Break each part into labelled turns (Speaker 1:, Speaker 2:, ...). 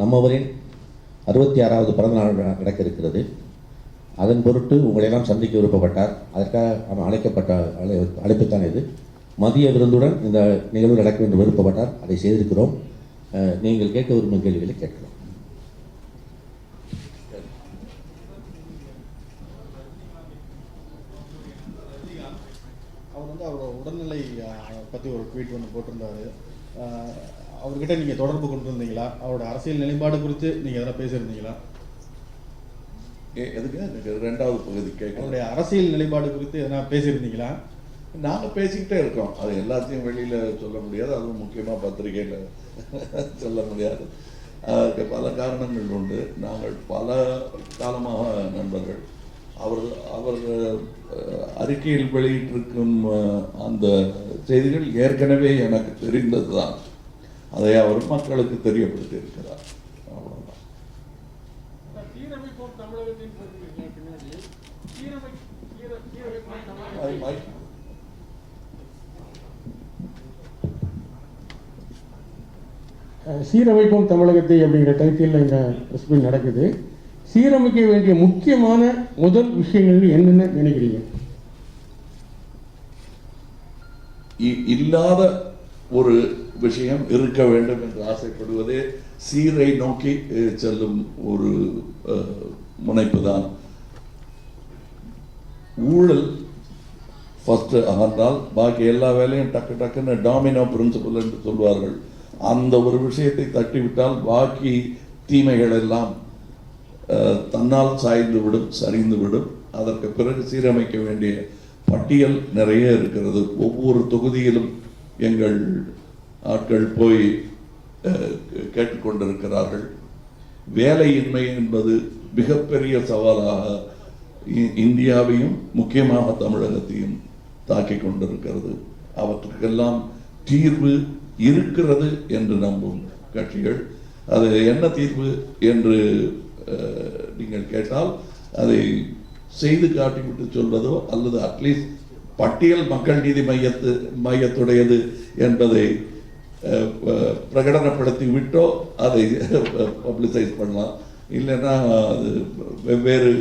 Speaker 1: நம்மவரின் அறுபத்தி ஆறாவது பிறந்த நாள் நடக்க இருக்கிறது அதன் பொருட்டு உங்களையெல்லாம் சந்திக்க விருப்பப்பட்டார். அதற்காக அவர் அழைக்கப்பட்ட அழை அழைப்புத்தான் இது. மதிய விருந்துடன் இந்த நிகழ்வு நடக்க வேண்டும் விருப்பப்பட்டார். அதை செய்திருக்கிறோம். நீங்கள் கேட்க விரும்பும் கேள்விகளை கேட்கலாம்.
Speaker 2: அவர் வந்து அவரோட உடல்நிலை பற்றி ஒரு ட்வீட் ஒன்று போட்டிருந்தார். அவர்கிட்ட நீங்க தொடர்பு கொண்டு இருந்தீங்களா அவரோட அரசியல் நிலைப்பாடு குறித்து நீங்க எதனா பேசியிருந்தீங்களா?
Speaker 3: எதுக்கு? எனக்கு ரெண்டாவது பகுதி கேட்கணும்.
Speaker 2: அவருடைய அரசியல் நிலைப்பாடு குறித்து எதனா பேசியிருந்தீங்களா?
Speaker 3: நாங்கள் பேசிக்கிட்டே இருக்கோம். அது எல்லாத்தையும் வெளியில் சொல்ல முடியாது. அதுவும் முக்கியமாக பத்திரிகையில் சொல்ல முடியாது. அதுக்கு பல காரணங்கள் உண்டு. நாங்கள் பல காலமாக நண்பர்கள். அவர் அவர் அறிக்கையில் வெளியிட்டிருக்கும் அந்த செய்திகள் ஏற்கனவே எனக்கு தெரிந்தது தான் அதை அவர் மக்களுக்கு தெரியப்படுத்தி இருக்கிறார் அவ்வளோதான்
Speaker 4: சீரமைப்போம் தமிழகத்தை அப்படிங்கிற டைட்டில் இந்த ரெசிபி நடக்குது. சீரமைக்க வேண்டிய முக்கியமான முதல் விஷயங்கள் என்னென்ன நினைக்கிறீங்க?
Speaker 3: இ- இல்லாத ஒரு விஷயம் இருக்க வேண்டும் என்று ஆசைப்படுவதே சீரை நோக்கி செல்லும் ஒரு முனைப்பு தான் ஊழல் ஃபஸ்ட்டு அகன்றால் பாக்கி எல்லா வேலையும் டக்கு டக்குன்னு டாமினோ பிரின்சிபல் என்று சொல்வார்கள். அந்த ஒரு விஷயத்தை தட்டிவிட்டால் பாக்கி தீமைகள் எல்லாம் தன்னால் சாய்ந்து விடும் சரிந்து விடும் அதற்கு பிறகு சீரமைக்க வேண்டிய பட்டியல் நிறைய இருக்கிறது. ஒவ்வொரு தொகுதியிலும் எங்கள் ஆட்கள் போய் கேட்டுக்கொண்டிருக்கிறார்கள். வேலையின்மை என்பது மிகப்பெரிய சவாலாக இ- இந்தியாவையும் முக்கியமாக தமிழகத்தையும் தாக்கிக் கொண்டிருக்கிறது. அவற்றுக்கெல்லாம் தீர்வு இருக்கிறது என்று நம்பும் கட்சிகள். அது என்ன தீர்வு என்று நீங்கள் கேட்டால் அதை செய்து காட்டிவிட்டு சொல்வதோ அல்லது அட்லீஸ்ட் பட்டியல் மக்கள் நீதி மையத்து மையத்துடையது என்பதை பிரகடனப்படுத்தி விட்டோ அதை பப்ளிசைஸ் பண்ணலாம். இல்லைன்னா அது வெவ்வேறு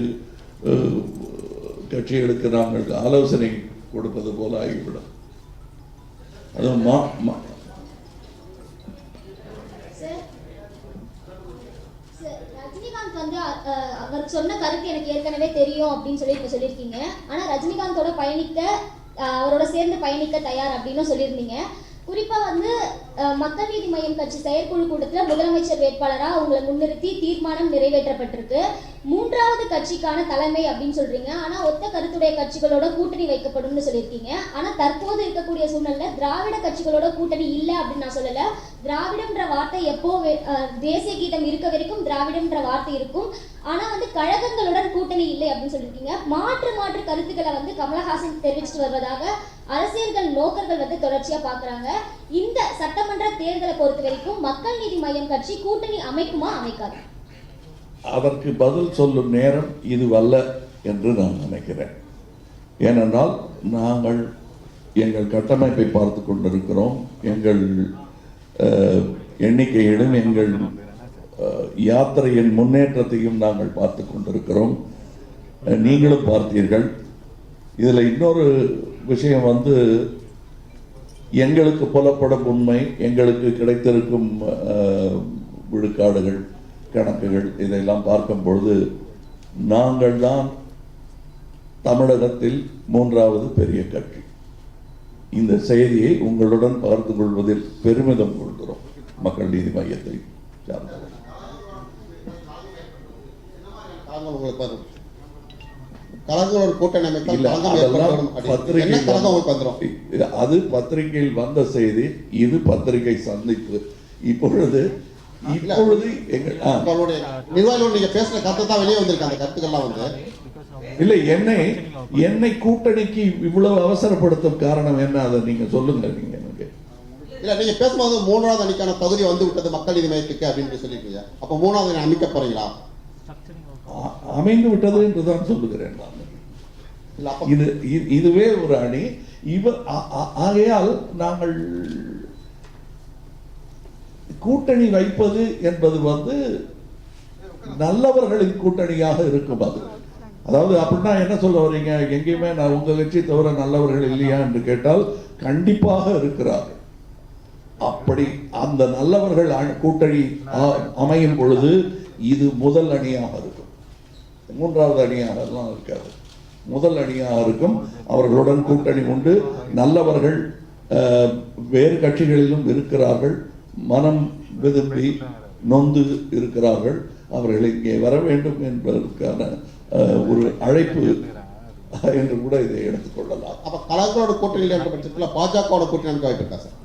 Speaker 3: கட்சிகளுக்கு நாங்கள் ஆலோசனை கொடுப்பது போல ஆகிவிடும். அதுவும் மா
Speaker 5: சார் ரஜினிகாந்த் வந்து அவர் சொன்ன கருத்து எனக்கு ஏற்கனவே தெரியும் அப்படின்னு சொல்லி இப்ப சொல்லியிருக்கீங்க. ஆனா ரஜினிகாந்தோட பயணிக்க அவரோட சேர்ந்து பயணிக்க தயார் அப்படின்னு சொல்லியிருந்தீங்க. குறிப்பா வந்து மக்கள் நீதி மையம் கட்சி செயற்குழு கூட்டத்தில் முதலமைச்சர் வேட்பாளராக அவங்களை முன்னிறுத்தி தீர்மானம் நிறைவேற்றப்பட்டிருக்கு. மூன்றாவது கட்சிக்கான தலைமை அப்படின்னு சொல்றீங்க. ஆனா ஒத்த கருத்துடைய கட்சிகளோட கூட்டணி வைக்கப்படும்னு சொல்லியிருக்கீங்க. ஆனா தற்போது இருக்கக்கூடிய சூழ்நிலை திராவிட கட்சிகளோட கூட்டணி இல்லை அப்படின்னு நான் சொல்லல. திராவிடம்ன்ற வார்த்தை எப்போ தேசிய கீதம் இருக்க வரைக்கும் திராவிடம்ன்ற வார்த்தை இருக்கும். ஆனா வந்து கழகங்களுடன் கூட்டணி இல்லை அப்படின்னு சொல்லியிருக்கீங்க. மாற்று மாற்று கருத்துக்களை வந்து கமலஹாசன் தெரிவிச்சுட்டு வருவதாக அரசியல்கள் நோக்கர்கள் வந்து தொடர்ச்சியா பாக்குறாங்க. இந்த சட்டமன்ற தேர்தலை பொறுத்த வரைக்கும் மக்கள் நீதி மையம் கட்சி கூட்டணி அமைக்குமா அமைக்காது?
Speaker 3: அதற்கு பதில் சொல்லும் நேரம் இதுவல்ல என்று நான் நினைக்கிறேன். ஏனென்றால் நாங்கள் எங்கள் கட்டமைப்பை பார்த்து கொண்டிருக்கிறோம். எங்கள் எண்ணிக்கையிலும் எங்கள் யாத்திரையின் முன்னேற்றத்தையும் நாங்கள் பார்த்து கொண்டிருக்கிறோம். நீங்களும் பார்த்தீர்கள். இதில் இன்னொரு விஷயம் வந்து எங்களுக்கு புலப்படும் உண்மை எங்களுக்கு கிடைத்திருக்கும் விழுக்காடுகள் கணக்குகள் இதையெல்லாம் பார்க்கும் பொழுது நாங்கள் தான் தமிழகத்தில் மூன்றாவது பெரிய கட்சி. இந்த செய்தியை உங்களுடன் பகிர்ந்து கொள்வதில் பெருமிதம் கொள்கிறோம். மக்கள் நீதி மையத்தை சார்ந்தவர்
Speaker 6: கழகம் உங்களுக்கு வரும் கழகங்களோட கூட்டணி அமைத்தால்
Speaker 3: அது பத்திரிகையில் வந்த செய்தி இது பத்திரிகை சந்திப்பு. இப்பொழுது இப்பொழுது எங்கள் ஆ.
Speaker 6: உங்களுடைய நிர்வாகிகளோடு நீங்க பேசுன கருத்து தான் வெளியே வந்திருக்கு அந்த கருத்துக்கள்லாம் வந்து.
Speaker 3: இல்லை என்னை என்னை கூட்டணிக்கு இவ்வளவு அவசரப்படுத்தும் காரணம் என்ன? அதை நீங்க சொல்லுங்க நீங்க எனக்கு.
Speaker 6: இல்ல நீங்க பேசும்போது மூன்றாவது அணிக்கான தகுதி வந்து விட்டது மக்கள் நீதி மையத்துக்கு அப்படின்னு சொல்லிருக்கீங்க அப்ப மூணாவது அமைக்க போறீங்களா?
Speaker 3: அமைந்து விட்டது என்று தான் சொல்லுகிறேன் நான். இது இது- இதுவே ஒரு அணி. இவ ஆ- ஆ- ஆகையால் நாங்கள் கூட்டணி வைப்பது என்பது வந்து நல்லவர்களின் கூட்டணியாக இருக்கும் அது. அதாவது அப்படின்னா என்ன சொல்ல வர்றீங்க எங்கேயுமே நான் உங்க கட்சி தவிர நல்லவர்கள் இல்லையா என்று கேட்டால் கண்டிப்பாக இருக்கிறார்கள் அப்படி அந்த நல்லவர்கள் கூட்டணி அ- அமையும் பொழுது இது முதல் அணியாக இருக்கும். மூன்றாவது அணியாக எல்லாம் இருக்காது முதல் அணியாக இருக்கும் அவர்களுடன் கூட்டணி உண்டு. நல்லவர்கள் வேறு கட்சிகளிலும் இருக்கிறார்கள். மனம் விரும்பி நொந்து இருக்கிறார்கள். அவர்கள் இங்கே வர வேண்டும் என்பதற்கான ஒரு அழைப்பு என்று கூட இதை எடுத்துக்கொள்ளலாம்
Speaker 6: அப்ப கலங்களோட கூட்டணி என்ற பட்சத்தில் பாஜகவோட கூட்டணி அமைக்க வாய்ப்பு இருக்கா சார்?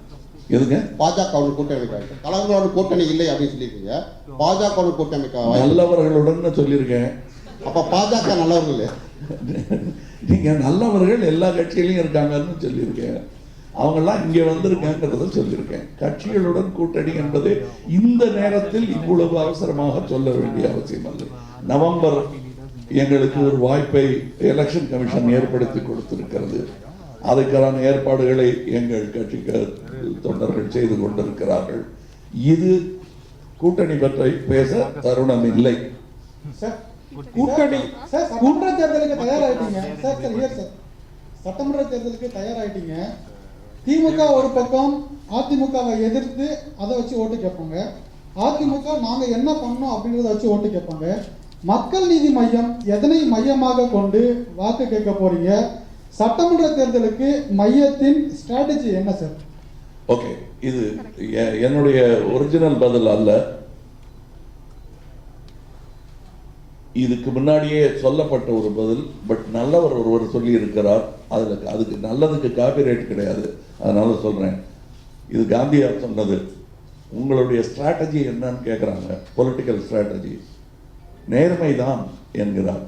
Speaker 3: எதுங்க?
Speaker 6: பாஜகவோட கூட்டணி வாய்ப்பு கலங்களோட கூட்டணி இல்லை அப்படின்னு சொல்லியிருக்கீங்க. பாஜகவோட கூட்டணி
Speaker 3: நல்லவர்களுடன் சொல்லியிருக்கேன்.
Speaker 6: அப்ப பாஜக நல்லவர்கள் இல்லையா?
Speaker 3: நீங்க நல்லவர்கள் எல்லா கட்சியிலையும் இருக்காங்கன்னு சொல்லியிருக்கேன். அவங்கெல்லாம் இங்கே வந்திருக்காங்கிறத சொல்லியிருக்கேன். கட்சிகளுடன் கூட்டணி என்பது இந்த நேரத்தில் இவ்வளவு அவசரமாக சொல்ல வேண்டிய அவசியம் இல்லை நவம்பர் எங்களுக்கு ஒரு வாய்ப்பை எலெக்ஷன் கமிஷன் ஏற்படுத்தி கொடுத்திருக்கிறது. அதுக்கான ஏற்பாடுகளை எங்கள் கட்சிக்கு தொண்டர்கள் செய்து கொண்டிருக்கிறார்கள். இது கூட்டணி பற்றி பேச தருணம் இல்லை.
Speaker 7: சார் கூட்டணி. சார் சட்டமன்ற தேர்தலுக்கு தயாராயிட்டீங்க. Sir sir year sir. சட்டமன்ற தேர்தலுக்கு தயாராயிட்டீங்க. திமுக ஒரு பக்கம் அதிமுகவை எதிர்த்து அதை வச்சு ஓட்டு கேட்பாங்க. அதிமுக நாங்க என்ன பண்ணோம் அப்படின்றத வச்சு ஓட்டு கேட்பாங்க. மக்கள் நீதி மையம் எதனை மையமாக கொண்டு வாக்கு கேட்க போறீங்க? சட்டமன்ற தேர்தலுக்கு மையத்தின் ஸ்ட்ராட்டஜி என்ன சார்?
Speaker 3: ஓகே இது எ- என்னுடைய ஒரிஜினல் பதில் அல்ல. இதுக்கு முன்னாடியே சொல்லப்பட்ட ஒரு பதில் பட் நல்லவர் ஒருவர் சொல்லி இருக்கிறார் அதில் அதுக்கு நல்லதுக்கு காப்பிரைட் கிடையாது. அதனால சொல்கிறேன் இது காந்தியார் சொன்னது. உங்களுடைய ஸ்ட்ராட்டஜி என்னன்னு கேட்குறாங்க பொலிட்டிக்கல் ஸ்ட்ராட்டஜி நேர்மைதான் என்கிறார்.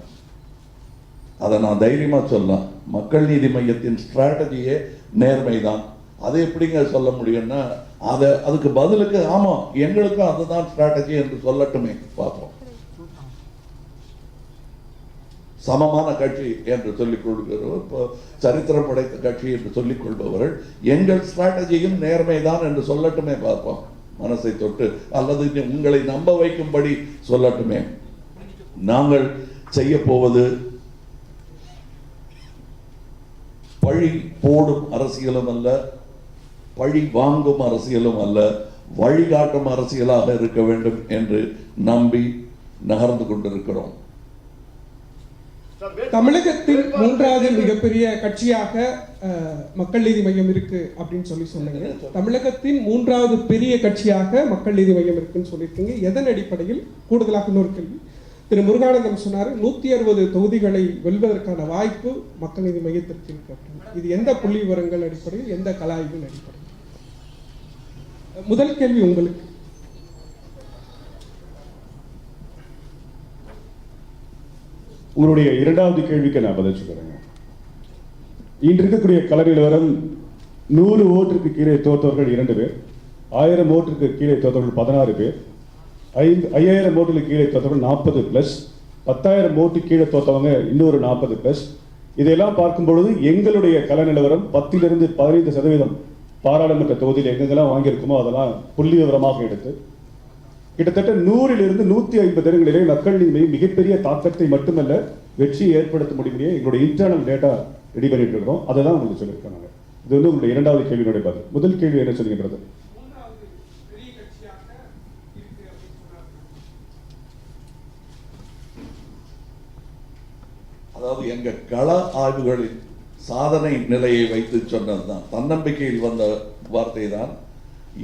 Speaker 3: அதை நான் தைரியமாக சொல்லலாம். மக்கள் நீதி மையத்தின் ஸ்ட்ராட்டஜியே நேர்மை தான் அதை எப்படிங்க சொல்ல முடியும்னா அதை அதுக்கு பதிலுக்கு ஆமாம் எங்களுக்கும் அதுதான் ஸ்ட்ராட்டஜி என்று சொல்லட்டுமே. பார்ப்போம். சமமான கட்சி என்று சொல்லிக் கொள்கிறவர் இப்போ சரித்திரம் படைத்த கட்சி என்று சொல்லிக் கொள்பவர்கள். எங்கள் ஸ்ட்ராட்டஜியும் நேர்மைதான் என்று சொல்லட்டுமே பார்ப்போம். மனசை தொட்டு அல்லது உங்களை நம்ப வைக்கும்படி சொல்லட்டுமே. நாங்கள் செய்ய போவது பழி போடும் அரசியலும் அல்ல பழி வாங்கும் அரசியலும் அல்ல வழிகாட்டும் அரசியலாக இருக்க வேண்டும் என்று நம்பி நகர்ந்து கொண்டிருக்கிறோம்.
Speaker 8: தமிழகத்தின் மூன்றாவது மிகப்பெரிய கட்சியாக மக்கள் நீதி மையம் இருக்கு அப்படின்னு சொல்லி சொன்னீங்க. தமிழகத்தின் மூன்றாவது பெரிய கட்சியாக மக்கள் நீதி மையம் இருக்குன்னு சொல்லியிருக்கீங்க. எதன் அடிப்படையில்? கூடுதலாக இன்னொரு கேள்வி. திரு முருகானந்தம் சொன்னார் நூத்தி அறுபது தொகுதிகளை வெல்வதற்கான வாய்ப்பு மக்கள் நீதி மையத்திற்கு இருக்கு இது எந்த புள்ளி விவரங்கள் அடிப்படையில் எந்த கலாய்வின் அடிப்படையில்? முதல் கேள்வி உங்களுக்கு.
Speaker 9: உங்களுடைய இரண்டாவது கேள்விக்கு நான் பதில் சொல்கிறேங்க இன்று இருக்கக்கூடிய கள நிலவரம் நூறு ஓட்டுக்கு கீழே தோற்றவர்கள் இரண்டு பேர் ஆயிரம் ஓட்டுக்கு கீழே தோற்றவர்கள் பதினாறு பேர் ஐந்து ஐயாயிரம் ஓட்டுக்கு கீழே தோற்றவர்கள் நாற்பது ப்ளஸ் பத்தாயிரம் ஓட்டு கீழே தோற்றவங்க இன்னொரு நாற்பது ப்ளஸ் இதையெல்லாம் பார்க்கும் பொழுது எங்களுடைய கள நிலவரம் பத்திலிருந்து பதினைந்து சதவீதம் பாராளுமன்ற தொகுதியில் எங்கெங்கெல்லாம் வாங்கியிருக்குமோ அதெல்லாம் புள்ளி விவரமாக எடுத்து கிட்டத்தட்ட நூறிலிருந்து நூத்தி ஐம்பது இடங்களிலே மக்கள் மிகப்பெரிய தாக்கத்தை மட்டுமல்ல வெற்றியை ஏற்படுத்த முடியும் எங்களுடைய இன்டர்னல் டேட்டா ரெடி பண்ணிட்டு இருக்கிறோம். அதை தான் உங்களுக்கு சொல்லியிருக்கோம் நாங்கள் இது வந்து உங்களுடைய இரண்டாவது கேள்வியினுடைய பதில். முதல் கேள்வி என்ன சொல்லுகின்றது?
Speaker 3: அதாவது எங்க கள ஆய்வுகளின் சாதனை நிலையை வைத்து சொன்னது தான் தன்னம்பிக்கையில் வந்த வார்த்தை தான்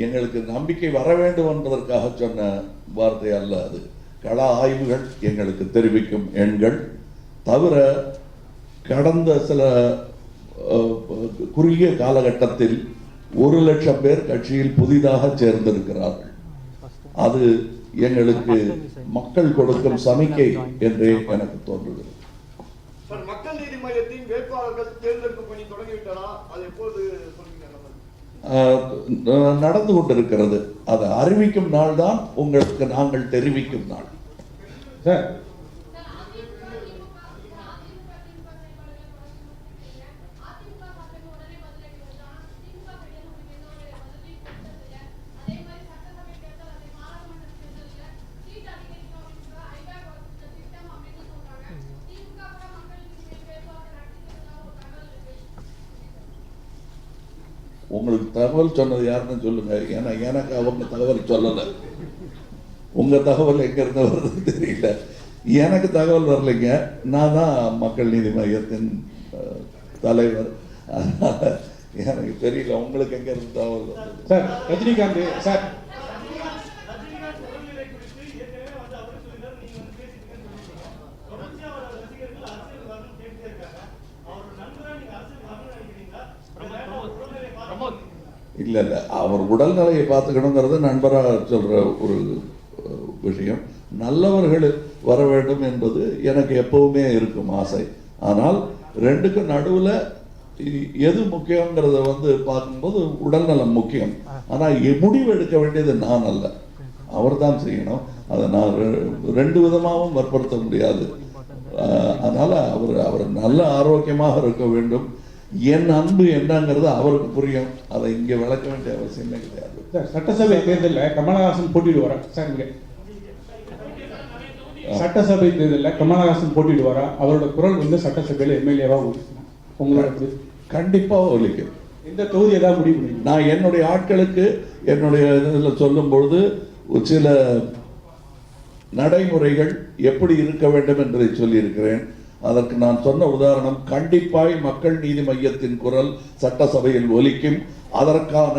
Speaker 3: எங்களுக்கு நம்பிக்கை வர வேண்டும் என்பதற்காக சொன்ன வார்த்தை அல்ல அது. கள ஆய்வுகள் எங்களுக்கு தெரிவிக்கும் எண்கள். தவிர கடந்த சில குறுகிய காலகட்டத்தில் ஒரு லட்சம் பேர் கட்சியில் புதிதாக சேர்ந்திருக்கிறார்கள். அது எங்களுக்கு மக்கள் கொடுக்கும் சமிக்கை என்றே எனக்கு தோன்றுகிறது.
Speaker 10: மக்கள் நீதி மையத்தின் வேட்பாளர்கள் தேர்ந்தெடுக்கும் பணி தொடங்கிவிட்டதா? அது எப்போது
Speaker 3: நடந்து கொண்டிருக்கிறது. அதை அறிவிக்கும் நாள் தான் உங்களுக்கு நாங்கள் தெரிவிக்கும் நாள்.
Speaker 4: சார்
Speaker 3: உங்களுக்கு தகவல் சொன்னது யாருன்னு சொல்லுங்க. ஏன்னா எனக்கு அவங்க தகவல் சொல்லலை. உங்கள் தகவல் எங்கேருந்து வர்றது வருது தெரியல. எனக்கு தகவல் வரலைங்க. நான் தான் மக்கள் நீதி மையத்தின் தலைவர். அதனால் எனக்கு தெரியல. உங்களுக்கு எங்கேருந்து தகவல் வருது
Speaker 4: சார் ரஜினிகாந்த் சார்
Speaker 3: இல்ல இல்ல. அவர் உடல்நிலையை பார்த்துக்கணுங்கிறது நண்பராக சொல்ற ஒரு விஷயம். நல்லவர்கள் வர வேண்டும் என்பது எனக்கு எப்பவுமே இருக்கும் ஆசை. ஆனால் ரெண்டுக்கும் நடுவுல எது முக்கியங்கிறத வந்து பார்க்கும்போது உடல்நலம் முக்கியம். ஆனா முடிவு எடுக்க வேண்டியது நான் அல்ல. அவர் தான் செய்யணும். அதை நான் ரெ- ரெண்டு விதமாகவும் வற்புறுத்த முடியாது. அதனால் அதனால அவர் அவர் நல்ல ஆரோக்கியமாக இருக்க வேண்டும். என் அன்பு என்னங்கிறது அவருக்கு புரியும். அதை இங்கே விளக்க வேண்டிய அவசியமே கிடையாது.
Speaker 4: சார் சட்டசபை தேர்தலில் கமலஹாசன் போட்டியிடுவாரா? சார் இங்க. சட்டசபை தேர்தலில் கமலஹாசன் போட்டியிடுவாரா? அவரோட குரல் வந்து சட்டசபையில் எம்எல்ஏவா உங்களோட இது.
Speaker 3: கண்டிப்பாக ஒலிக்கும்.
Speaker 4: எந்த தொகுதி ஏதாவது முடிவு
Speaker 3: நான் என்னுடைய ஆட்களுக்கு என்னுடைய இதில் சொல்லும் பொழுது சில நடைமுறைகள் எப்படி இருக்க வேண்டும் என்பதை சொல்லியிருக்கிறேன். அதற்கு நான் சொன்ன உதாரணம் கண்டிப்பாய் மக்கள் நீதி மையத்தின் குரல் சட்டசபையில் ஒலிக்கும். அதற்கான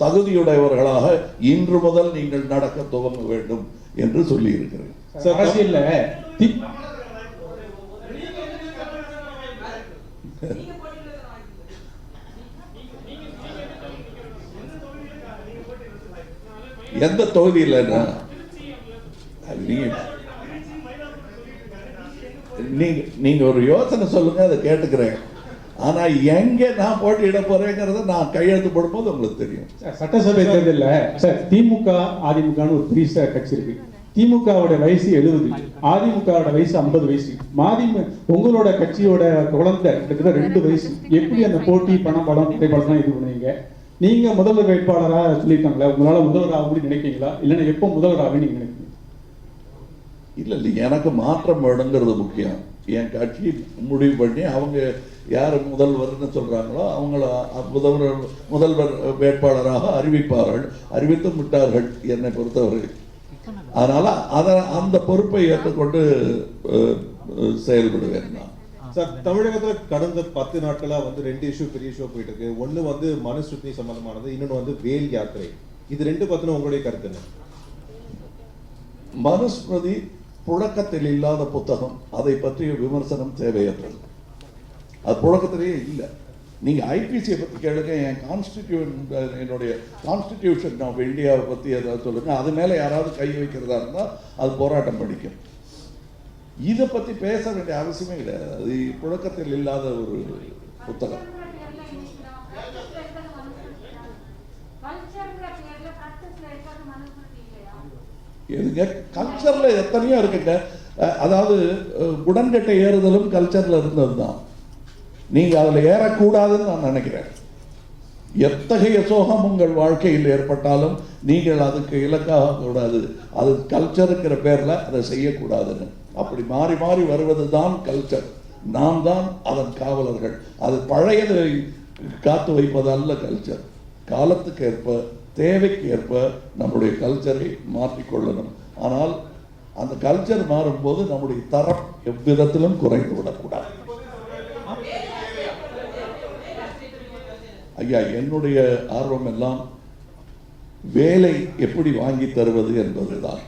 Speaker 3: தகுதியுடையவர்களாக இன்று முதல் நீங்கள் நடக்க துவங்க வேண்டும் என்று
Speaker 4: அரசியல்ல தி-
Speaker 3: எந்த தொகுதியில் நீங்க நீங்கள் நீங்க ஒரு யோசனை சொல்லுங்க அதை கேட்டுக்கிறேன். ஆனா எங்கே நான் போட்டியிட போறேங்கிறத நான் கையெழுத்து போடும்போது உங்களுக்கு தெரியும்.
Speaker 4: சட்டசபை தேர்தலில் சார் திமுக அதிமுகன்னு ஒரு பெரிய கட்சி இருக்கு. திமுகவோட வயசு எழுபது அதிமுகவோட வயசு ஐம்பது வயசு. மாதிம உங்களோட கட்சியோட குழந்தை கிட்டத்தட்ட ரெண்டு வயசு. எப்படி அந்த போட்டி பணம் படம் திரைப்படம் இது பண்ணுவீங்க? நீங்க முதல்வர் வேட்பாளரா சொல்லியிருக்காங்களா உங்களால முதல்வர் ஆகும்னு நினைக்கிறீங்களா? இல்லைன்னா எப்போ முதல்வர் ஆகும்னு நீங்க நினைக்கிறீங்க?
Speaker 3: இல்ல இல்ல எனக்கு மாற்றம் வேணுங்கிறது முக்கியம். என் கட்சி முடிவு பண்ணி அவங்க யார் முதல்வர்னு சொல்றாங்களோ அவங்கள முதல்வர் முதல்வர் வேட்பாளராக அறிவிப்பார்கள் அறிவித்தும் விட்டார்கள் என்னை பொறுத்தவரை. அதனால அத அந்த பொறுப்பை ஏற்றுக்கொண்டு செயல்படுவேன் நான்.
Speaker 11: சார் தமிழகத்துல கடந்த பத்து நாட்களா வந்து ரெண்டு இஷ்யூ பெரிய இஷ்யூ போயிட்டு இருக்கு ஒண்ணு வந்து மனுஸ்ருதி சம்பந்தமானது இன்னொன்னு வந்து வேல் யாத்திரை. இது ரெண்டு பத்தின உங்களுடைய கருத்து என்ன?
Speaker 3: மனுஸ்மிருதி புழக்கத்தில் இல்லாத புத்தகம் அதை பற்றிய விமர்சனம் தேவையற்றது. அது புழக்கத்திலேயே இல்லை. நீங்கள் ஐபிசியை பற்றி கேளுங்க என் கான்ஸ்டிடியூஷன் என்னுடைய கான்ஸ்டிடியூஷன் ஆஃப் இந்தியாவை பற்றி ஏதாவது சொல்லுங்க. அது மேலே யாராவது கை வைக்கிறதா இருந்தால் அது போராட்டம் படிக்கும். இதை பற்றி பேச வேண்டிய அவசியமே கிடையாது அது புழக்கத்தில் இல்லாத ஒரு புத்தகம். எதுங்க? கல்ச்சரில் எத்தனையோ இருக்குங்க. அதாவது உடன்கட்டை ஏறுதலும் கல்ச்சரில் இருந்தது தான் நீங்கள் அதில் ஏறக்கூடாதுன்னு நான் நினைக்கிறேன். எத்தகைய சோகம் உங்கள் வாழ்க்கையில் ஏற்பட்டாலும் நீங்கள் அதுக்கு இலக்காக கூடாது அது கல்ச்சருங்கிற பேரில் அதை செய்யக்கூடாதுன்னு. அப்படி மாறி மாறி வருவது தான் கல்ச்சர் நாம் தான் அதன் காவலர்கள். அது பழையதை காத்து வைப்பது அல்ல கல்ச்சர் காலத்துக்கு ஏற்ப தேவைக்கு ஏற்ப நம்முடைய கல்ச்சரை மாற்றிக்கொள்ளணும். ஆனால் அந்த கல்ச்சர் மாறும்போது நம்முடைய தரம் எவ்விதத்திலும் குறைந்து விடக்கூடாது. ஐயா என்னுடைய ஆர்வம் எல்லாம் வேலை எப்படி வாங்கி தருவது என்பதுதான்.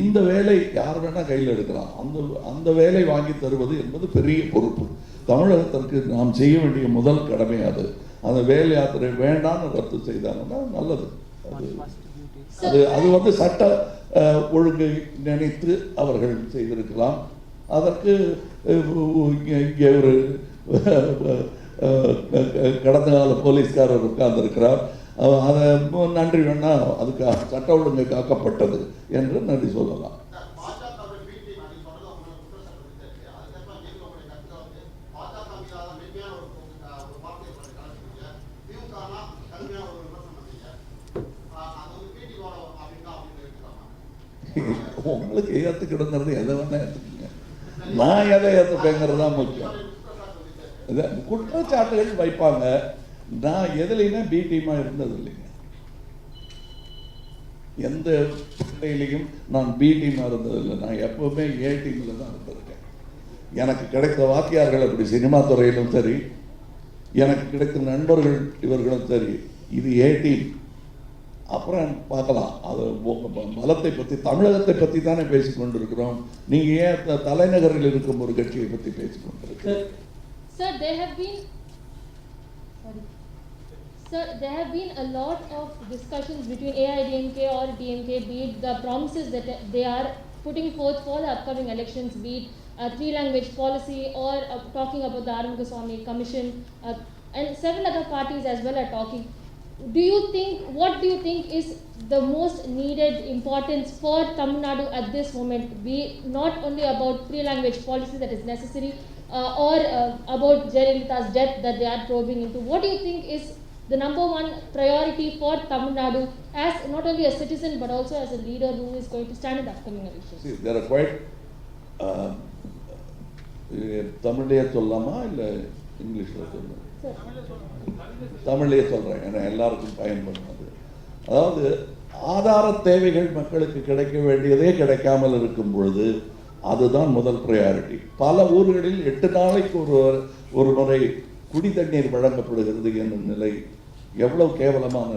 Speaker 3: இந்த வேலை யார் வேணா கையில் எடுக்கலாம். அந்த அந்த வேலை வாங்கி தருவது என்பது பெரிய பொறுப்பு. தமிழகத்திற்கு நாம் செய்ய வேண்டிய முதல் கடமை அது. அந்த வேலை யாத்திரை வேண்டாம்னு ரத்து செய்தாங்கன்னா நல்லது. அது அது அது வந்து சட்ட ஒழுங்கை நினைத்து அவர்கள் செய்திருக்கலாம். அதற்கு இங்கே இங்கே ஒரு கடந்த கால போலீஸ்காரர் உட்கார்ந்திருக்கிறார். அதை நன்றி வேணா அதுக்கு சட்ட ஒழுங்கு காக்கப்பட்டது என்று நன்றி சொல்லலாம். உங்களுக்கு ஏற்றுக்கிடுங்கிறது எதை வேணால் ஏற்றுக்குங்க நான் எதை ஏற்றுப்பேங்கிறது தான் முக்கியம். இதை குற்றச்சாட்டுகள் வைப்பாங்க. நான் எதுலையுமே பி டீமாக இருந்தது இல்லைங்க எந்த பிள்ளையிலையும் நான் பி டீமாக இருந்ததில்லை. நான் எப்பவுமே ஏ டீமில் தான் இருந்திருக்கேன். எனக்கு கிடைத்த வாத்தியார்கள் அப்படி சினிமா துறையிலும் சரி எனக்கு கிடைத்த நண்பர்கள் இவர்களும் சரி இது ஏ டீம் அப்புறம் பார்க்கலாம் அது உங்க ப- பலத்தை பற்றி தமிழகத்தை பற்றி தானே பேசிக் கொண்டிருக்கிறோம் நீங்கள் ஏன் த- தலைநகரில் இருக்கும் ஒரு கட்சியை பற்றி பேசிக் கொண்டிருக்கிறோம்
Speaker 12: Sir, there have been, sorry. Sir, there have been a lot of discussions between AIDMK or DMK, be it the promises that they are putting forth for the upcoming elections, be it a three-language policy or uh, talking about the Arungaswamy Commission, uh, and several other parties as well are talking. Do you think, what do you think is the most needed importance for Tamil Nadu at this moment? Be not only about three-language policy that is necessary, uh, or uh, about Jayalalitha's death that they are probing into. What do you think is the number one priority for Tamil Nadu as not only a citizen but also as a leader who is going to stand in the upcoming elections?
Speaker 3: See, there are quite uh, இது தமிழ்லயே சொல்லலாமா இல்லை இங்கிலீஷில் சொல்லலாம் தமிழ்லேயே சொல்கிறேன் ஏன்னா எல்லாருக்கும் பயன்படும் அது. அதாவது ஆதார தேவைகள் மக்களுக்கு கிடைக்க வேண்டியதே கிடைக்காமல் இருக்கும் பொழுது அதுதான் முதல் ப்ரையாரிட்டி பல ஊர்களில் எட்டு நாளைக்கு ஒரு ஒரு முறை குடி தண்ணீர் வழங்கப்படுகிறது என்னும் நிலை எவ்வளவு கேவலமான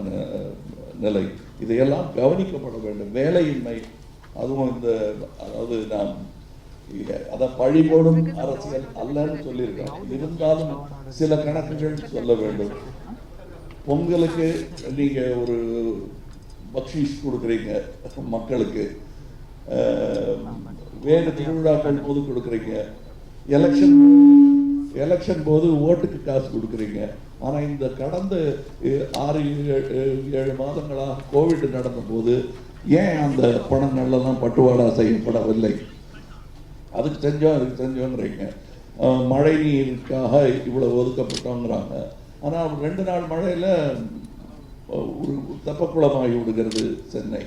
Speaker 3: நிலை. இதையெல்லாம் கவனிக்கப்பட வேண்டும். வேலையின்மை அதுவும் இந்த அதாவது நாம் அதை பழி போடும் அரசியல் அல்லன்னு சொல்லியிருக்கோம் இருந்தாலும் சில கணக்குகள் சொல்ல வேண்டும். பொங்கலுக்கு நீங்க ஒரு பக்ஷீஸ் கொடுக்குறீங்க மக்களுக்கு. வேறு திருவிழாக்கள் போது கொடுக்குறீங்க. எலெக்ஷன் எலெக்ஷன் போது ஓட்டுக்கு காசு கொடுக்குறீங்க. ஆனால் இந்த கடந்த ஆறு ஏழு ஏழு மாதங்களாக கோவிட் நடந்த போது ஏன் அந்த பணங்கள்லாம் பட்டுவாடா செய்யப்படவில்லை? அதுக்கு செஞ்சோம் அதுக்கு செஞ்சோங்கிறீங்க மழை நீருக்காக இவ்வளோ ஒதுக்கப்பட்டோங்கிறாங்க. ஆனால் ரெண்டு நாள் மழையில் ஒரு தப்பக்குளமாகி விடுகிறது சென்னை.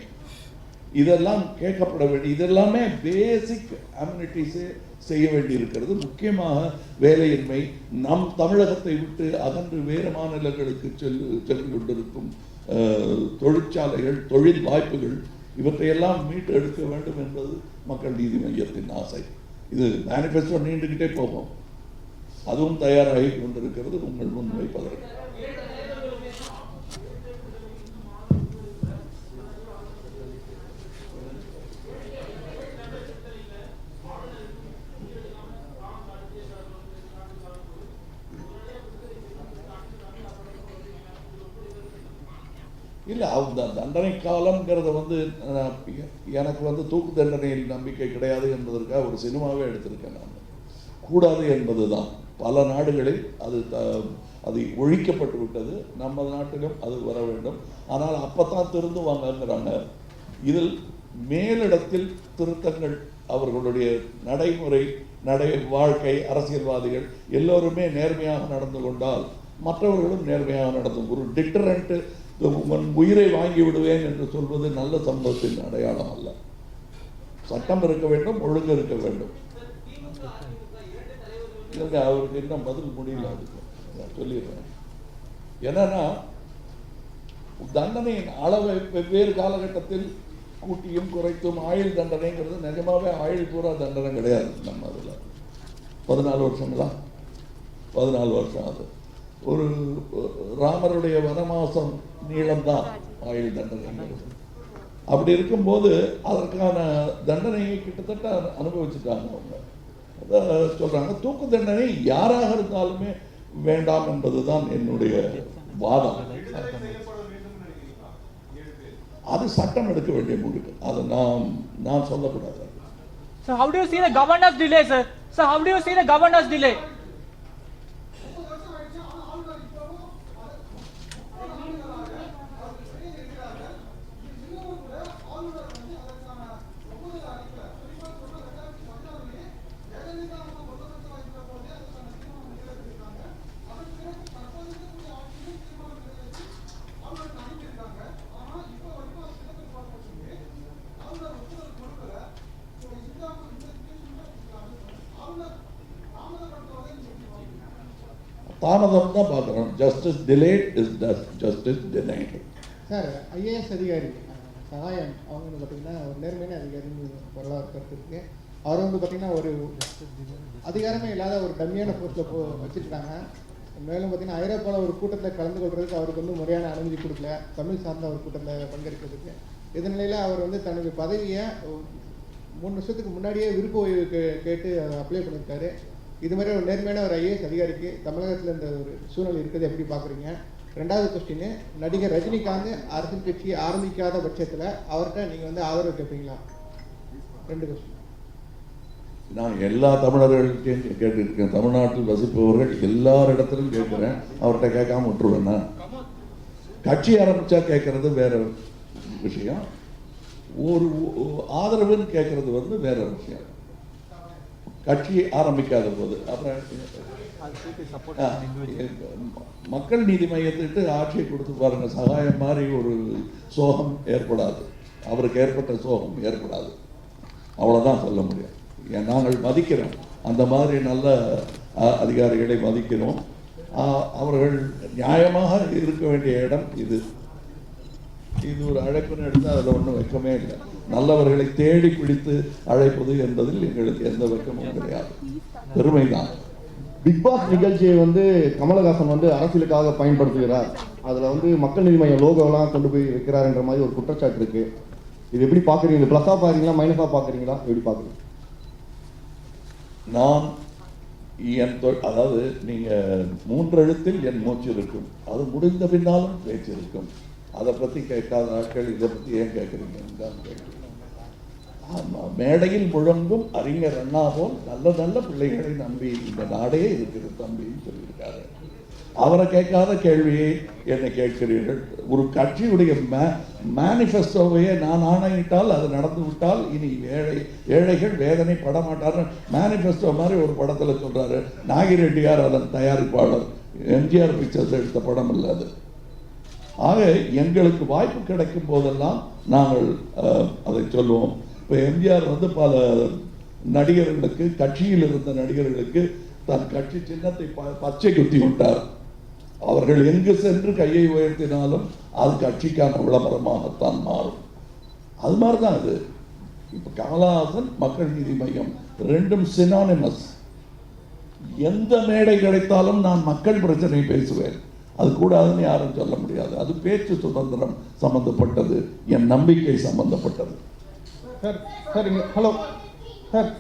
Speaker 3: இதெல்லாம் கேட்கப்பட வேண்டிய இதெல்லாமே பேசிக் அம்யூனிட்டிஸே செய்ய வேண்டி இருக்கிறது முக்கியமாக வேலையின்மை. நம் தமிழகத்தை விட்டு அகன்று வேறு மாநிலங்களுக்கு செல் சென்று கொண்டிருக்கும் தொழிற்சாலைகள் தொழில் வாய்ப்புகள் இவற்றையெல்லாம் மீட்டு எடுக்க வேண்டும் என்பது மக்கள் நீதி மையத்தின் ஆசை. இது மேனிஃபெஸ்டோ நீண்டுகிட்டே போகும். அதுவும் தயாராகி கொண்டிருக்கிறது. உங்கள் முன் இல்லை அந்த தண்டனை காலம்ங்கிறத வந்து எனக்கு வந்து தூக்கு தண்டனையில் நம்பிக்கை கிடையாது என்பதற்காக ஒரு சினிமாவே எடுத்திருக்கேன் நான். கூடாது என்பது தான் பல நாடுகளில் அது த அது ஒழிக்கப்பட்டு விட்டது. நம்ம நாட்டிலும் அது வர வேண்டும். ஆனால் அப்பத்தான் திருந்துவாங்கங்கிறாங்க. இதில் மேலிடத்தில் திருத்தங்கள் அவர்களுடைய நடைமுறை நடை வாழ்க்கை அரசியல்வாதிகள் எல்லோருமே நேர்மையாக நடந்து கொண்டால் மற்றவர்களும் நேர்மையாக நடந்தும் ஒரு டிட்டரண்ட்டு உன் உயிரை வாங்கி விடுவேன் என்று சொல்வது நல்ல சம்பவத்தின் அடையாளம் அல்ல. சட்டம் இருக்க வேண்டும் ஒழுங்கு இருக்க வேண்டும். இல்லைங்க அவருக்கு இன்னும் பதில் முடியல அதுக்கு. நான் சொல்லிடுறேன். என்னன்னா தண்டனையின் அளவை வெவ்வேறு காலகட்டத்தில் கூட்டியும் குறைத்தும் ஆயுள் தண்டனைங்கிறது நிஜமாவே ஆயுள் பூரா தண்டனை கிடையாது நம்ம அதில். பதினாலு வருஷங்களா? பதினாலு வருஷம் அது. ஒரு ராமருடைய வனமாசம் நீளம்தான் ஆயுள் தண்டனை. அப்படி இருக்கும்போது அதற்கான தண்டனையை கிட்டத்தட்ட அனுபவிச்சுட்டாங்க அவங்க. அதான் சொல்றாங்க தூக்கு தண்டனை யாராக இருந்தாலுமே வேண்டாம் என்பதுதான் என்னுடைய வாதம். அது சட்டம் எடுக்க வேண்டிய முடிவு. அதை நாம் நான் சொல்லக்கூடாது.
Speaker 13: Sir how do you see the governor's delay, sir? So how do you see the governor's delay?
Speaker 3: ஆனதம் தான் பார்க்குறோம் justice delayed is justice denied
Speaker 14: sir IAS அதிகாரி சகாயம் அவங்க வந்து பார்த்தீங்கன்னா ஒரு நேர்மையான அதிகாரின்னு பொருளாக கருத்து இருக்கு அவர் வந்து பார்த்தீங்கன்னா ஒரு அதிகாரமே இல்லாத ஒரு கம்மியான போஸ்ட்டில் போ வச்சுருக்காங்க. மேலும் பார்த்தீங்கன்னா ஐரோப்பாவில் ஒரு கூட்டத்தில் கலந்து கொள்றதுக்கு அவருக்கு வந்து முறையான அனுமதி கொடுக்கல. தமிழ் சார்ந்த ஒரு கூட்டத்தில் பங்கேற்கிறதுக்கு இந்த நிலையில் அவர் வந்து தனது பதவியை மூணு வருஷத்துக்கு முன்னாடியே விருப்ப ஓய்வு கே- கேட்டு அப்ளை பண்ணியிருக்காரு இது மாதிரி ஒரு நேர்மையான ஒரு ஐஏஎஸ் அதிகாரிக்கு தமிழகத்தில் இந்த ஒரு சூழ்நிலை இருக்குது எப்படி பார்க்குறீங்க? ரெண்டாவது கொஸ்டின் நடிகர் ரஜினிகாந்த் அரசியல் கட்சி ஆரம்பிக்காத பட்சத்தில் அவர்கிட்ட நீங்கள் வந்து ஆதரவு கேட்பீங்களா? ரெண்டு கொஸ்டின்
Speaker 3: நான் எல்லா தமிழர்கள்ட்டையும் கேட்டுருக்கேன். தமிழ்நாட்டில் வசிப்பவர்கள் எல்லாரிடத்திலும் கேட்குறேன். அவர்கிட்ட கேட்காம விட்டுருவேன்னா கட்சி ஆரம்பித்தா கேட்குறது வேற விஷயம். ஒரு ஆதரவுன்னு கேட்குறது வந்து வேற விஷயம். கட்சி ஆரம்பிக்காத போது அப்புறம் மக்கள் நீதி மையத்திட்டு ஆட்சியை கொடுத்து பாருங்க. சகாயம் மாதிரி ஒரு சோகம் ஏற்படாது. அவருக்கு ஏற்பட்ட சோகம் ஏற்படாது. அவ்வளவுதான் சொல்ல முடியும். ஏன் நாங்கள் மதிக்கிறோம். அந்த மாதிரி நல்ல அதிகாரிகளை மதிக்கிறோம். அவர்கள் நியாயமாக இருக்க வேண்டிய இடம் இது. இது ஒரு அழைப்புன்னு எடுத்தால் அதில் ஒன்றும் வெக்கமே இல்லை. நல்லவர்களை தேடி பிடித்து அழைப்பது என்பதில் எங்களுக்கு எந்த வெக்கமும் கிடையாது. பெருமைதான்.
Speaker 15: பிக் பாஸ் நிகழ்ச்சியை வந்து கமலஹாசன் வந்து அரசியலுக்காக பயன்படுத்துகிறார். அதில் வந்து மக்கள் நீதி மையம் லோகோலாம் கொண்டு போய் வைக்கிறாருன்ற மாதிரி ஒரு குற்றச்சாட்டு இருக்கு. இது எப்படி பார்க்குறீங்க? ப்ளஸ்ஸாக பார்க்குறீங்களா மைனஸாக பார்க்குறீங்களா? எப்படி பார்க்குறீங்க?
Speaker 3: நான் என் தொ- அதாவது நீங்கள் மூன்றெழுத்தில் என் மூச்சு இருக்கும். அது முடிந்த பின்னாலும் பேச்சு இருக்கும். அதை பற்றி கேட்காத நாட்கள் இதை பற்றி ஏன் கேட்குறீங்கன்னு தான் ஆமாம் மேடையில் முழங்கும் அறிஞர் அண்ணா போல் நல்ல நல்ல பிள்ளைகளை நம்பி இந்த நாடே இருக்கிறது தம்பின்னு சொல்லியிருக்காரு. அவரை கேட்காத கேள்வியை என்னை கேட்கிறீர்கள். ஒரு கட்சியுடைய மே மேனிஃபெஸ்டோவையே நான் ஆணையிட்டால் அது நடந்து விட்டால் இனி ஏழை ஏழைகள் வேதனை பட மாட்டார் மேனிஃபெஸ்டோ மாதிரி ஒரு படத்தில் சொல்கிறாரு நாகிரெட்டியார் அதன் தயாரிப்பாளர். எம்ஜிஆர் பிக்சர்ஸ் எடுத்த படம் இல்லை அது. ஆக எங்களுக்கு வாய்ப்பு கிடைக்கும் போதெல்லாம் நாங்கள் அதை சொல்லுவோம். இப்போ எம்ஜிஆர் வந்து பல நடிகர்களுக்கு கட்சியில் இருந்த நடிகர்களுக்கு தன் கட்சி சின்னத்தை ப- பச்சை குத்தி விட்டார். அவர்கள் எங்கு சென்று கையை உயர்த்தினாலும் அது கட்சிக்கான விளம்பரமாகத்தான் மாறும். அது மாதிரி தான் இது. இப்போ கமலஹாசன் மக்கள் நீதி மையம் ரெண்டும் சினானிமஸ் எந்த மேடை கிடைத்தாலும் நான் மக்கள் பிரச்சனை பேசுவேன். அது கூடாதுன்னு யாரும் சொல்ல முடியாது. அது பேச்சு சுதந்திரம் சம்பந்தப்பட்டது. என் நம்பிக்கை சம்பந்தப்பட்டது.
Speaker 14: சார் சார் இங்க ஹலோ. சார்.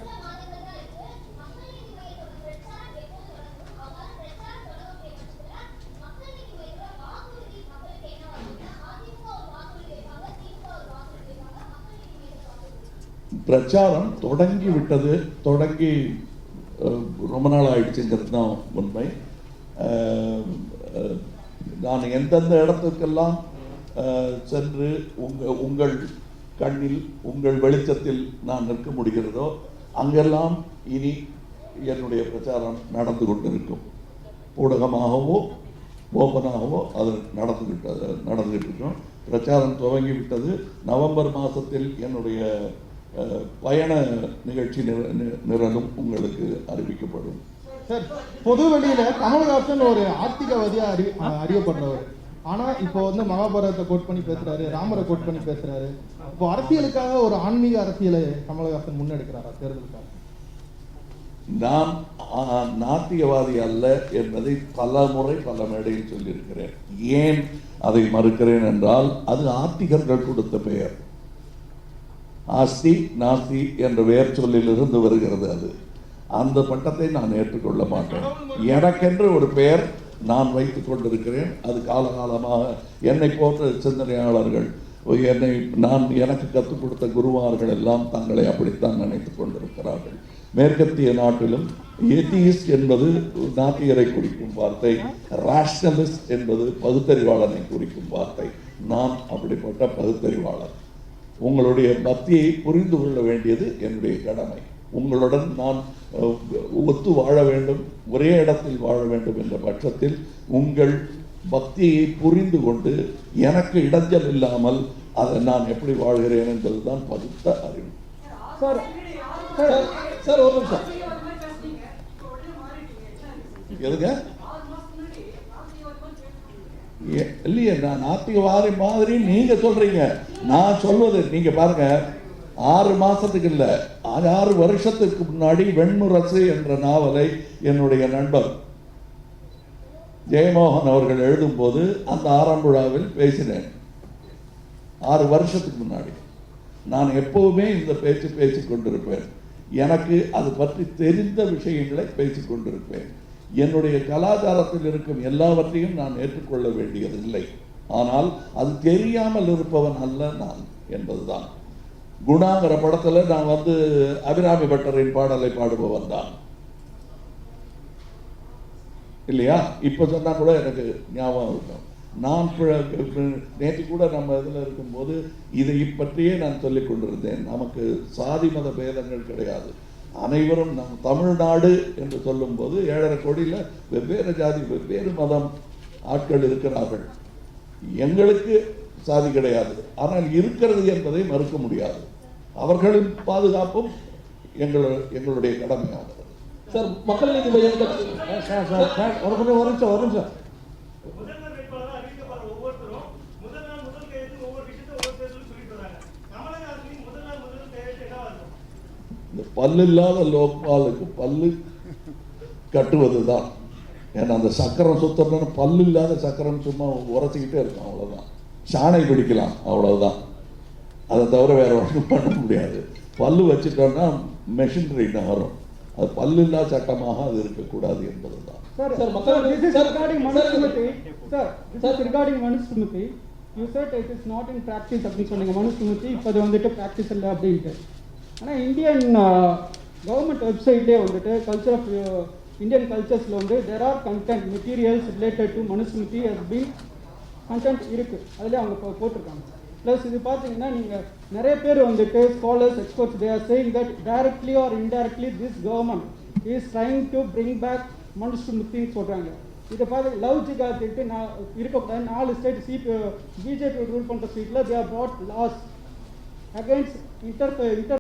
Speaker 3: பிரச்சாரம் தொடங்கி விட்டது. தொடங்கி ரொம்ப நாள் ஆயிடுச்சுங்கிறது தான் உண்மை. நான் எந்தெந்த இடத்துக்கெல்லாம் சென்று உங்கள் உங்கள் கண்ணில் உங்கள் வெளிச்சத்தில் நான் நிற்க முடிகிறதோ அங்கெல்லாம் இனி என்னுடைய பிரச்சாரம் நடந்து கொண்டிருக்கும். ஊடகமாகவோ ஓப்பனாகவோ அது நடந்துகிட்டு நடந்துகிட்டு இருக்கும் பிரச்சாரம் துவங்கிவிட்டது நவம்பர் மாதத்தில் என்னுடைய பயண நிகழ்ச்சி நிர- நிரலும் உங்களுக்கு அறிவிக்கப்படும்.
Speaker 14: சார் பொது வெளியில கமல்ஹாசன் ஒரு ஆர்த்திகவாதியா அறி அஹ் அறியப்படுறவர். ஆனா இப்போ வந்து மகாபாரதத்தை கோட் பண்ணி பேசுறாரு ராமரை கோட் பண்ணி பேசுறாரு. இப்போ அரசியலுக்காக ஒரு ஆன்மீக அரசியலை கமல்ஹாசன் முன்னெடுக்கிறாரா தேர்தலுக்காக?
Speaker 3: நான் ஆ, நாத்திகவாதி அல்ல என்பதை பல முறை பல மேடையில் சொல்லியிருக்கிறேன். ஏன் அதை மறுக்கிறேன் என்றால் அது ஆத்திகர்கள் கொடுத்த பெயர். ஆஸ்தி நாஸ்தி என்ற பெயர் சொல்லிலிருந்து வருகிறது அது. அந்த பட்டத்தை நான் ஏற்றுக்கொள்ள மாட்டேன். எனக்கென்று ஒரு பெயர் நான் வைத்துக் கொண்டிருக்கிறேன். அது காலகாலமாக என்னை போன்ற சிந்தனையாளர்கள் என்னை நான் எனக்கு கற்றுக் கொடுத்த குருவார்கள் எல்லாம் தங்களை அப்படித்தான் நினைத்துக் கொண்டிருக்கிறார்கள். மேற்கத்திய நாட்டிலும் எத்தியிஸ்ட் என்பது நாத்தியரை குறிக்கும் வார்த்தை ரேஷனலிஸ்ட் என்பது பகுத்தறிவாளனை குறிக்கும் வார்த்தை. நான் அப்படிப்பட்ட பகுத்தறிவாளர் உங்களுடைய பக்தியை புரிந்து கொள்ள வேண்டியது என்னுடைய கடமை. உங்களுடன் நான் ஒத்து வாழ வேண்டும் ஒரே இடத்தில் வாழ வேண்டும் என்ற பட்சத்தில் உங்கள் பக்தியை புரிந்து கொண்டு எனக்கு இடைஞ்சல் இல்லாமல் அதை நான் எப்படி வாழ்கிறேன் என்பதுதான் பகுத்த அறிவு.
Speaker 14: சார் சார் ஒரு நிமிஷம்.
Speaker 3: எதுங்க? இல்லையே நான் நாத்திகவாதி மாதிரி நீங்க சொல்றீங்க. நான் சொல்வது நீங்க பாருங்க ஆறு மாசத்துக்கு இல்லை ஆறு வருஷத்துக்கு முன்னாடி வெண்முரசு என்ற நாவலை என்னுடைய நண்பர் ஜெயமோகன் அவர்கள் எழுதும்போது அந்த ஆரம்புழாவில் பேசினேன். ஆறு வருஷத்துக்கு முன்னாடி. நான் எப்பவுமே இந்த பேச்சு பேசி கொண்டிருப்பேன். எனக்கு அது பற்றி தெரிந்த விஷயங்களை பேசி கொண்டிருப்பேன். என்னுடைய கலாச்சாரத்தில் இருக்கும் எல்லாவற்றையும் நான் ஏற்றுக்கொள்ள வேண்டியதில்லை. ஆனால் அது தெரியாமல் இருப்பவன் அல்ல நான் என்பதுதான். குணாங்கிற படத்தில் நான் வந்து அபிராமி பட்டரின் பாடலை பாடுபவன் தான். இல்லையா? இப்போ சொன்னால் கூட எனக்கு ஞாபகம் இருக்கும். நான் நேற்று கூட நம்ம இதில் இருக்கும்போது இதை பற்றியே நான் சொல்லிக் கொண்டிருந்தேன். நமக்கு சாதி மத பேதங்கள் கிடையாது. அனைவரும் நம் தமிழ்நாடு என்று சொல்லும்போது ஏழரை கோடியில் வெவ்வேறு ஜாதி வெவ்வேறு மதம் ஆட்கள் இருக்கிறார்கள். எங்களுக்கு சாதி கிடையாது. ஆனால் இருக்கிறது என்பதை மறுக்க முடியாது. அவர்களின் பாதுகாப்பும் எங்கள் எங்களுடைய கடமையாகும்
Speaker 16: சார் மக்கள் நீதி மையம் கட்சி ஒரு நிமிஷம் ஒரு நிமிஷம் ஒரு நிமிஷம்.
Speaker 3: இந்த பல்லில்லாத லோக்பாலுக்கு பல்லு கட்டுவது தான் ஏன்னா அந்த சக்கரம் சுத்தணும்னு பல்லு இல்லாத சக்கரம் சும்மா உரைச்சிக்கிட்டே இருக்கும் அவ்வளவுதான். சாணை பிடிக்கலாம் அவ்வளவுதான். அதை தவிர வேற ஒன்றும் பண்ண முடியாது. பல்லு வச்சுட்டோம்னா மெஷினரி நகரும் அது பல்லில்லா சட்டமாக அது இருக்கக்கூடாது
Speaker 17: Manusmriti. Sir, this is regarding Manusmriti. You said it is not in practice அப்படின்னு சொன்னீங்க. மனுஸ்மிருதி இப்போ அது வந்துட்டு ப்ராக்டிஸ் இல்லை அப்படின்ட்டு. ஆனால் இந்தியன் கவர்மெண்ட் வெப்சைட்லேயே வந்துட்டு கல்ச்சர் ஆஃப் இந்தியன் கல்ச்சர்ஸில் வந்து there are content materials related to Manusmriti has been content இருக்குது அதிலே அவங்க போட்டிருக்காங்க. ப்ளஸ் இது பார்த்தீங்கன்னா நீங்கள் நிறைய பேர் வந்துட்டு scholars experts they are saying that directly or indirectly this government is trying to bring back மனுஸ்மிருத்தின்னு சொல்கிறாங்க இதை பார்த்து லவ் ஜிகாத்துக்கு நான் இருக்கக்கூடாது நாலு ஸ்டேட் சி பிஜேபி ரூல் பண்ணுற ஸ்டேட்டில் they are brought laws against inter inter